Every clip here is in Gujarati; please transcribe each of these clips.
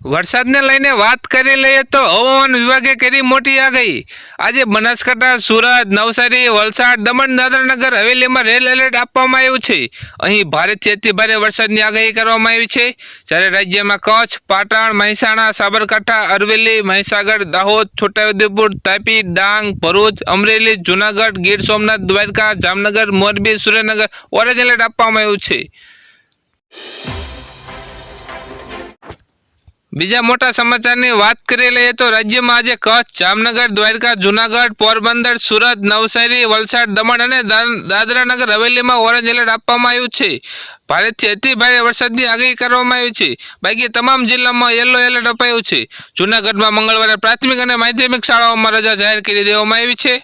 વરસાદને લઈને વાત કરી લઈએ તો હવામાન વિભાગે કરી મોટી આગાહી આજે બનાસકાંઠા, સુરત, નવસારી, વલસાડ, દમણ, દાદરાનગર હવેલીમાં રેડ એલર્ટ આપવામાં આવ્યું છે. અહીં ભારેથી અતિ ભારે વરસાદની આગાહી કરવામાં આવી છે. જ્યારે રાજ્યમાં કચ્છ, પાટણ, મહેસાણા, સાબરકાંઠા અરવેલી મહીસાગર, દાહોદ, છોટાઉદેપુર, તાપી, ડાંગ, ભરૂચ, અમરેલી, જુનાગઢ, ગીર સોમનાથ, દ્વારકા, જામનગર, મોરબી, સુરેન્દ્રનગર ઓરેન્જ એલર્ટ આપવામાં આવ્યું છે. બીજા મોટા સમાચારની વાત કરી લઈએ તો રાજ્યમાં આજે કચ્છ, જામનગર, દ્વારકા, જુનાગઢ, પોરબંદર, સુરત, નવસારી, વલસાડ, દમણ અને દાદરાનગર હવેલીમાં ઓરેન્જ એલર્ટ આપવામાં આવ્યું છે. ભારેથી અતિ ભારે વરસાદની આગાહી કરવામાં આવી છે. બાકી તમામ જિલ્લામાં યલો એલર્ટ અપાયું છે. જુનાગઢમાં મંગળવારે પ્રાથમિક અને માધ્યમિક શાળાઓમાં રજા જાહેર કરી દેવામાં આવી છે.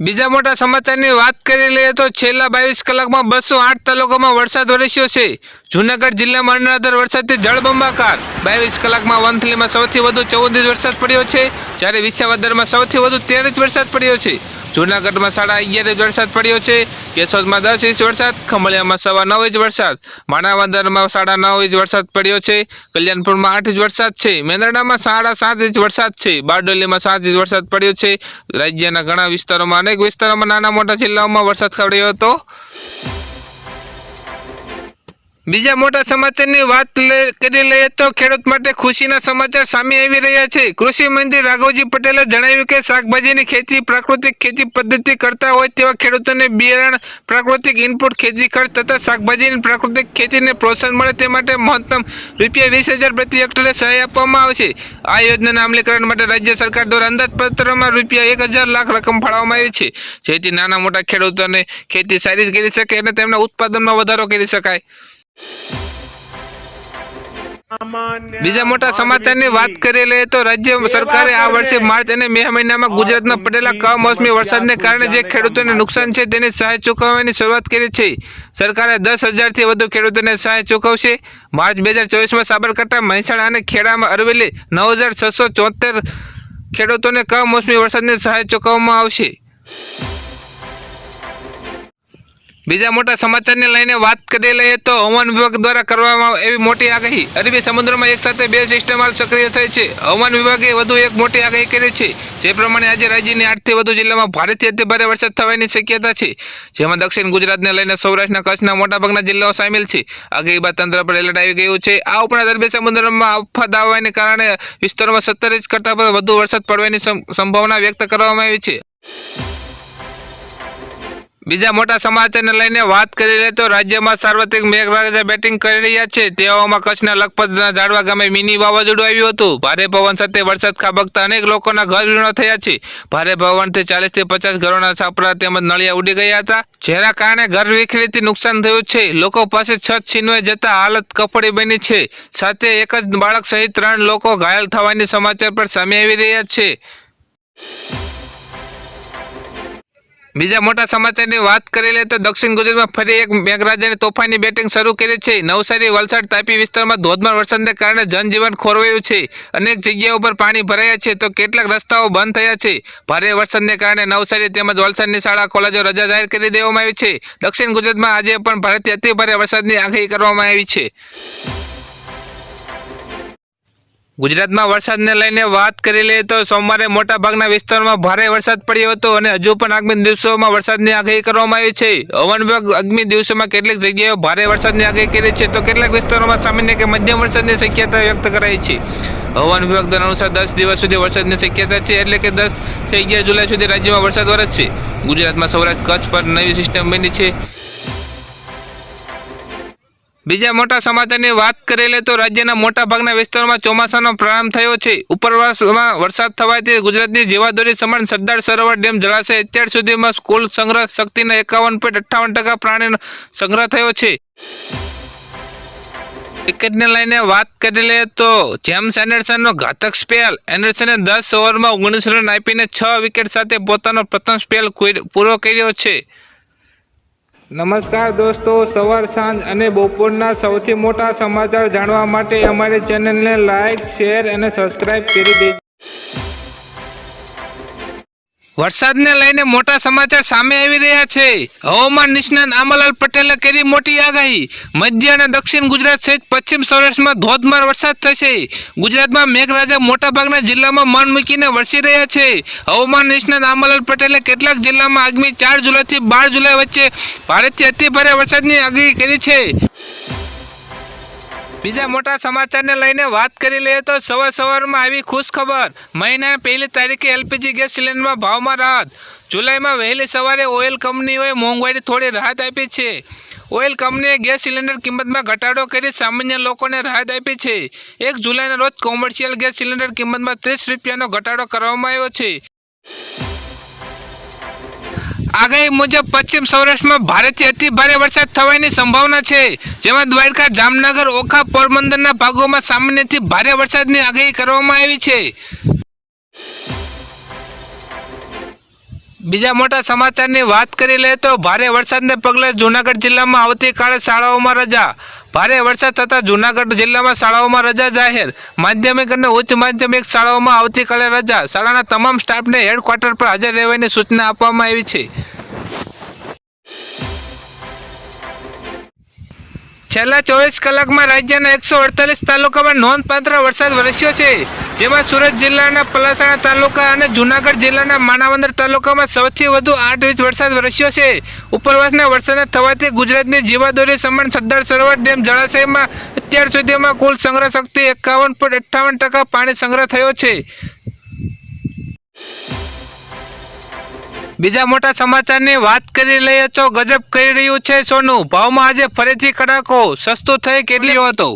બીજા મોટા સમાચારની વાત કરી લઈએ તો છેલ્લા બાવીસ કલાકમાં બસો આઠ તાલુકામાં વરસાદ વરસ્યો છે. જૂનાગઢ જિલ્લામાં અનરાધાર વરસાદથી જળબંબાકાર. બાવીસ કલાકમાં વંથલીમાં સૌથી વધુ ચૌદ ઇંચ વરસાદ પડ્યો છે. જ્યારે વિસાવદરમાં સૌથી વધુ તેર ઇંચ વરસાદ પડ્યો છે. જૂનાગઢમાં સાડા અગિયાર ઇંચ વરસાદ પડ્યો છે. કેશોદમાં દસ ઇંચ વરસાદ ખમળિયામાં સવા નવ ઇંચ વરસાદ. માણાવદરમાં સાડા નવ ઇંચ વરસાદ પડ્યો છે. કલ્યાણપુરમાં આઠ ઇંચ વરસાદ છે. મેંદરડામાં સાડા સાત ઇંચ વરસાદ છે. બારડોલીમાં સાત ઇંચ વરસાદ પડ્યો છે. રાજ્યના ઘણા વિસ્તારોમાં અનેક વિસ્તારોમાં નાના મોટા જિલ્લાઓમાં વરસાદ પડ્યો હતો. બીજા મોટા સમાચારની વાત કરી લઈએ તો ખેડૂત માટે ખુશીના સમાચાર સામે આવી રહ્યા છે. કૃષિ મંત્રી રાઘવજી પટેલે જણાવ્યું કે શાકભાજીની ખેતી પ્રાકૃતિક ખેતી પદ્ધતિ કરતા હોય તેવા ખેડૂતોને બિયારણ, પ્રાકૃતિક ઇનપુટ, ખેતી ખર્ચ તથા શાકભાજીની પ્રાકૃતિક ખેતીને પ્રોત્સાહન મળે તે માટે મહત્તમ રૂપિયા વીસ હજાર પ્રતિ હેક્ટરે સહાય આપવામાં આવશે આ યોજનાના અમલીકરણ માટે રાજ્ય સરકાર દ્વારા અંદાજપત્રમાં રૂપિયા એક હજાર લાખ રકમ ફાળવવામાં આવી છે. જેથી નાના મોટા ખેડૂતોને ખેતી સારી કરી શકે અને તેમના ઉત્પાદનમાં વધારો કરી શકાય. બીજા મોટા સમાચારની વાત કરી લઈએ તો રાજ્ય સરકારે આ વર્ષે માર્ચ અને મે મહિનામાં ગુજરાતમાં પડેલા કમોસમી વરસાદને કારણે જે ખેડૂતોને નુકસાન છે તેની સહાય ચૂકવવાની શરૂઆત કરી છે. સરકારે દસ હજારથી વધુ ખેડૂતોને સહાય ચૂકવશે. માર્ચ બે હજાર ચોવીસમાં સાબરકાંઠા મહેસાણા અને ખેડામાં અરવેલી નવ હજાર છસો ચોતેર ખેડૂતોને કમોસમી વરસાદની સહાય ચૂકવવામાં આવશે. બીજા મોટા સમાચારને લઈને વાત કરી લઈએ તો હવામાન વિભાગ દ્વારા કરવામાં એવી મોટી આગાહી. અરબી સમુદ્રમાં એક સાથે બે સિસ્ટમ હાલ સક્રિય થઈ છે. હવામાન વિભાગે વધુ એક મોટી આગાહી કરી છે. જે પ્રમાણે આજે રાજ્યની આઠથી વધુ જિલ્લામાં ભારેથી અતિ ભારે વરસાદ થવાની શક્યતા છે. જેમાં દક્ષિણ ગુજરાતને લઈને સૌરાષ્ટ્રના, કચ્છના, મોટાભાગના જિલ્લાઓ સામેલ છે. આગાહી બાદ તંત્ર પર એલર્ટ આવી ગયું છે. આ ઉપરાંત અરબી સમુદ્રમાં આફત આવવાને કારણે વિસ્તારોમાં સત્તર ઇંચ કરતાં વધુ વરસાદ પડવાની સંભાવના વ્યક્ત કરવામાં આવી છે. બીજા મોટા સમાચારને લઈને વાત કરી લે તો રાજ્યમાં સાર્વત્રિક મેઘરાજા બેટિંગ કરી રહ્યા છે. તેવામાં કચ્છના લખપતના ઝાડવા ગામે મિની વાવાઝોડું આવ્યું હતું. ભારે પવન સાથે વરસાદ ખાબકતા અનેક લોકોના ઘર વિણો થયા છે. ભારે પવનથી ચાલીસથી પચાસ ઘરોના છાપરા તેમજ નળિયા ઉડી ગયા હતા. જેના કારણે ઘર વિખરીથી નુકસાન થયું છે. લોકો પાસે છત છીનવાઈ જતા હાલત કફળી બની છે. સાથે એક જ બાળક સહિત ત્રણ લોકો ઘાયલ થવાની સમાચાર પણ સામે આવી રહ્યા છે. બીજા મોટા સમાચારની વાત કરી લઈએ તો દક્ષિણ ગુજરાતમાં ફરી એક મેઘરાજાની તોફાની બેટિંગ શરૂ કરી છે. નવસારી, વલસાડ, તાપી વિસ્તારમાં ધોધમાર વરસાદને કારણે જનજીવન ખોરવાયું છે. અનેક જગ્યાઓ પર પાણી ભરાયા છે તો કેટલાક રસ્તાઓ બંધ થયા છે. ભારે વરસાદને કારણે નવસારી તેમજ વલસાડની શાળા, કોલેજો રજા જાહેર કરી દેવામાં આવી છે. દક્ષિણ ગુજરાતમાં આજે પણ ભારેથી અતિ ભારે વરસાદની આગાહી કરવામાં આવી છે. ગુજરાતમાં વરસાદને લઈને વાત કરી લઈએ તો સોમવારે મોટાભાગના વિસ્તારોમાં ભારે વરસાદ પડ્યો હતો અને હજુ પણ આગામી દિવસોમાં વરસાદની આગાહી કરવામાં આવી છે. હવામાન વિભાગ આગામી દિવસોમાં કેટલીક જગ્યાએ ભારે વરસાદની આગાહી કરી છે તો કેટલાક વિસ્તારોમાં સામાન્ય કે મધ્યમ વરસાદની શક્યતા વ્યક્ત કરાઈ છે. હવામાન વિભાગ દ્વારા અનુસાર દસ દિવસ સુધી વરસાદની શક્યતા છે એટલે કે દસથી અગિયાર જુલાઈ સુધી રાજ્યમાં વરસાદ વરસશે. ગુજરાતમાં સૌરાષ્ટ્ર, કચ્છ પર નવી સિસ્ટમ બની છે. બીજા મોટા સમાચારની વાત કરી લે તો રાજ્યના મોટા ભાગના વિસ્તારોમાં ચોમાસાનો પ્રારંભ થયો છે. ઉપરવાસમાં વરસાદ થવાથી ગુજરાતની જીવાદોરી સમાન સરદાર સરોવર ડેમ જળાશય અત્યાર સુધીમાં કુલ સંગ્રહ શક્તિના એકાવન પોઈન્ટ અઠ્ઠાવન ટકા પ્રાણીનો સંગ્રહ થયો છે. ક્રિકેટને લઈને વાત કરી લઈએ તો જેમ્સ એન્ડરસનનો ઘાતક સ્પેલ. એન્ડરસને દસ ઓવરમાં ઓગણીસ રન આપીને છ વિકેટ સાથે પોતાનો પ્રથમ સ્પેલ પૂરો કર્યો છે. નમસ્કાર દોસ્તો, સવાર સાંજ અને બપોરના સૌથી મોટા સમાચાર જાણવા માટે અમારી ચેનલને લાઇક શેર અને સબસ્ક્રાઇબ કરી દેજો. વરસાદને લઈને મોટા સમાચાર સામે આવી રહ્યા છે. હવામાન નિષ્ણાત આંબાલાલ પટેલે કરી મોટી આગાહી. મધ્ય અને દક્ષિણ ગુજરાત સહિત પશ્ચિમ સૌરાષ્ટ્રમાં ધોધમાર વરસાદ થશે. ગુજરાતમાં મેઘરાજા મોટાભાગના જિલ્લામાં મન મૂકીને વરસી રહ્યા છે. હવામાન નિષ્ણાત આંબાલાલ પટેલે કેટલાક જિલ્લામાં આગામી ચાર જુલાઈથી બાર જુલાઈ વચ્ચે ભારેથી અતિભારે વરસાદની આગાહી કરી છે. બીજા મોટા સમાચારને લઈને વાત કરી લઈએ તો સવાર સવારમાં આવી ખુશ ખબર. મહિનાની પહેલી તારીખે એલપીજી ગેસ સિલિન્ડરમાં ભાવમાં રાહત. જુલાઈમાં વહેલી સવારે ઓઇલ કંપનીઓએ મોંઘવારી થોડી રાહત આપી છે. ઓઇલ કંપનીએ ગેસ સિલિન્ડર કિંમતમાં ઘટાડો કરી સામાન્ય લોકોને રાહત આપી છે. એક જુલાઈના રોજ કોમર્શિયલ ગેસ સિલિન્ડર કિંમતમાં ત્રીસ રૂપિયાનો ઘટાડો કરવામાં આવ્યો છે. આગાહી મુજબ પશ્ચિમ સૌરાષ્ટ્રમાં ભારેથી અતિ ભારે વરસાદ થવાની સંભાવના છે. જેમાં દ્વારકા, જામનગર, ઓખા, પોરબંદરના ભાગોમાં સામાન્યથી ભારે વરસાદની આગાહી કરવામાં આવી છે. બીજા મોટા સમાચારની વાત કરી લઈએ તો ભારે વરસાદને પગલે જૂનાગઢ જિલ્લામાં આવતીકાલે શાળાઓમાં રજા. ભારે વરસાદ થતાં જૂનાગઢ જિલ્લામાં શાળાઓમાં રજા જાહેર. માધ્યમિક અને ઉચ્ચ માધ્યમિક શાળાઓમાં આવતીકાલે રજા. શાળાના તમામ સ્ટાફને હેડક્વાર્ટર પર હાજર રહેવાની સૂચના આપવામાં આવી છે. છેલ્લા ચોવીસ કલાકમાં રાજ્યના એકસો અડતાલીસ તાલુકામાં નોંધપાત્ર વરસાદ વરસ્યો છે. જેમાં સુરત જિલ્લાના પલાસાણા તાલુકા અને જૂનાગઢ જિલ્લાના માણાવદર તાલુકામાં સૌથી વધુ આઠ ઇંચ વરસાદ વરસ્યો છે. ઉપરવાસના વરસાદના થવાથી ગુજરાતની જીવાદોરી સમાન સરદાર સરોવર ડેમ જળાશયમાં અત્યાર સુધીમાં કુલ સંગ્રહ શક્તિ એકાવન પોઈન્ટ અઠ્ઠાવન ટકા પાણી સંગ્રહ થયો છે. બીજા મોટા સમાચારની વાત કરી લઈએ તો ગજબ કરી રહ્યું છે સોનું. ભાવમાં આજે ફરીથી કડાકો. સસ્તું થઈ કેટલી હતો?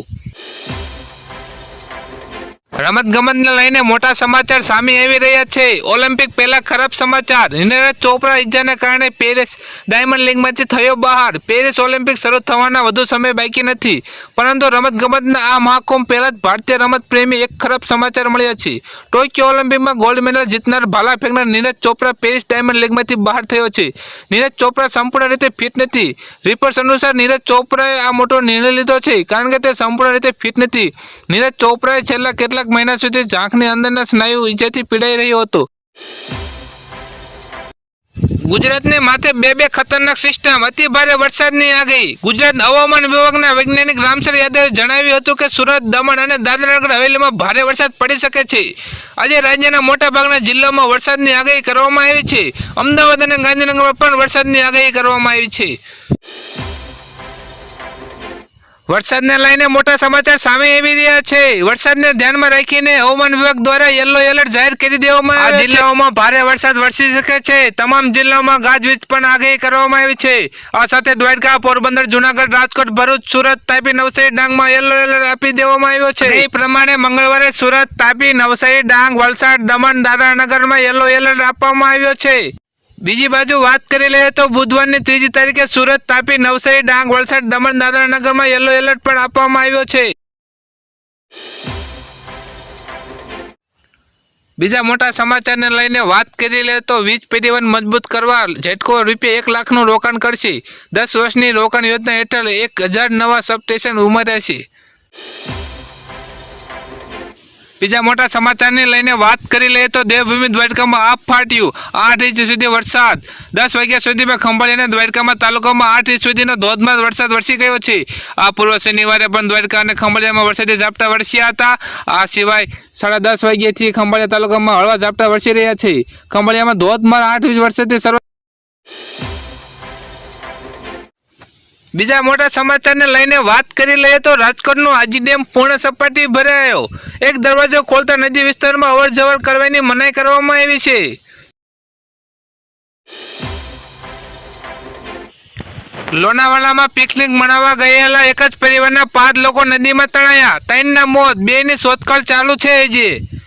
રમત ગમતને લઈને મોટા સમાચાર સામે આવી રહ્યા છે. ઓલિમ્પિક પહેલા ખરાબ સમાચાર. નીરજ ચોપરા ઈજાને કારણે પેરિસ ડાયમંડ લીગમાંથી થયો બહાર. પેરિસ ઓલિમ્પિક શરૂ થવાના વધુ સમય બાકી નથી. પરંતુ રમત ગમતના આ મહાકુંભ પહેલા જ ભારતીય રમત પ્રેમી એક ખરાબ સમાચાર મળ્યા છે. ટોક્યો ઓલિમ્પિકમાં ગોલ્ડ મેડલ જીતનાર ભાલા ફેંકનાર નીરજ ચોપરા પેરિસ ડાયમંડ લીગમાંથી બહાર થયો છે. નીરજ ચોપરા સંપૂર્ણ રીતે ફિટ નથી. રિપોર્ટ્સ અનુસાર નીરજ ચોપરાએ આ મોટો નિર્ણય લીધો છે. કારણ કે તે સંપૂર્ણ રીતે ફિટ નથી. નીરજ ચોપરાએ છેલ્લા કેટલાક મહિના સુધી ઝાંખની અંદરના સ્નાયુ ઈજાથી પીડાઈ રહ્યું હતું. ગુજરાતને માથે બે બે ખતરનાક સિસ્ટમ. અતિ ભારે વરસાદની આગાહી. ગુજરાત હવામાન વિભાગના વૈજ્ઞાનિક રામસર યાદવે જણાવ્યું હતું કે, સુરત, દમણ અને દાદરાનગર હવેલીમાં ભારે વરસાદ પડી શકે છે. આજે રાજ્યના મોટાભાગના જિલ્લામાં વરસાદની આગાહી કરવામાં આવી છે. અમદાવાદ અને ગાંધીનગરમાં પણ વરસાદની આગાહી કરવામાં આવી છે. વરસાદને લઈને મોટા સમાચાર સામે આવી રહ્યા છે. વરસાદને ધ્યાનમાં રાખીને હવામાન વિભાગ દ્વારા યલો એલર્ટ જાહેર કરી દેવામાં આવ્યો છે. જિલ્લાઓમાં ભારે વરસાદ વરસી શકે છે. તમામ જિલ્લાઓમાં ગાજવીજ પણ આગાહી કરવામાં આવી છે. આ સાથે દ્વારકા પોરબંદર જુનાગઢ રાજકોટ ભરૂચ સુરત તાપી નવસારી ડાંગમાં યલો એલર્ટ આપી દેવામાં આવ્યો છે. એ પ્રમાણે મંગળવારે સુરત તાપી નવસારી ડાંગ વલસાડ દમણ દાદરાનગરમાં યલો એલર્ટ આપવામાં આવ્યો છે. બીજી બાજુ વાત કરી લઈએ તો બુધવારની ત્રીજી તારીખે સુરત તાપી નવસારી, ડાંગ, વલસાડ, દમણ, દાદરાનગરમાં યલો એલર્ટ પણ આપવામાં આવ્યો છે. બીજા મોટા સમાચારને લઈને વાત કરી લે તો વીજ પરિવહન મજબૂત કરવા જેટકો રૂપિયા એક લાખનું રોકાણ કરશે. દસ વર્ષની રોકાણ યોજના હેઠળ એક હજાર નવા સબસ્ટેશન ઉમેર્યા છે. બીજા મોટા સમાચારને લઈને વાત કરી લઈએ તો દેવભૂમિ દ્વારકામાં આપ ફાટ્યું. આઠ ઇંચ સુધી વરસાદ. દસ વાગ્યા સુધીમાં ખંભાળી અને દ્વારકામાં તાલુકામાં આઠ ઇંચ સુધીનો ધોધમાર વરસાદ વરસી ગયો છે. આ પૂર્વ શનિવારે પણ દ્વારકા અને ખંભાળિયામાં વરસાદી ઝાપટા વરસ્યા હતા. આ સિવાય સાડા દસ વાગ્યાથી ખંભાળિયા તાલુકામાં હળવા ઝાપટા વરસી રહ્યા છે. ખંભાળિયામાં ધોધમાર આઠ ઇંચ વરસાદથી શરૂ બીજા મોટા સમાચારને લઈને વાત કરી લઈએ તો રાજકોટનો આજી ડેમ પૂર્ણ સપાટી ભરાયો. એક દરવાજો ખોલતા નદી વિસ્તારમાં અવર જવર કરવાની મનાઈ કરવામાં આવી છે. લોનાવાલામાં પિકનિક મનાવવા ગયેલા એક જ પરિવારના પાંચ લોકો નદીમાં તણાયા. ત્રણના મોત બે ની શોધખોળ ચાલુ છે હજી.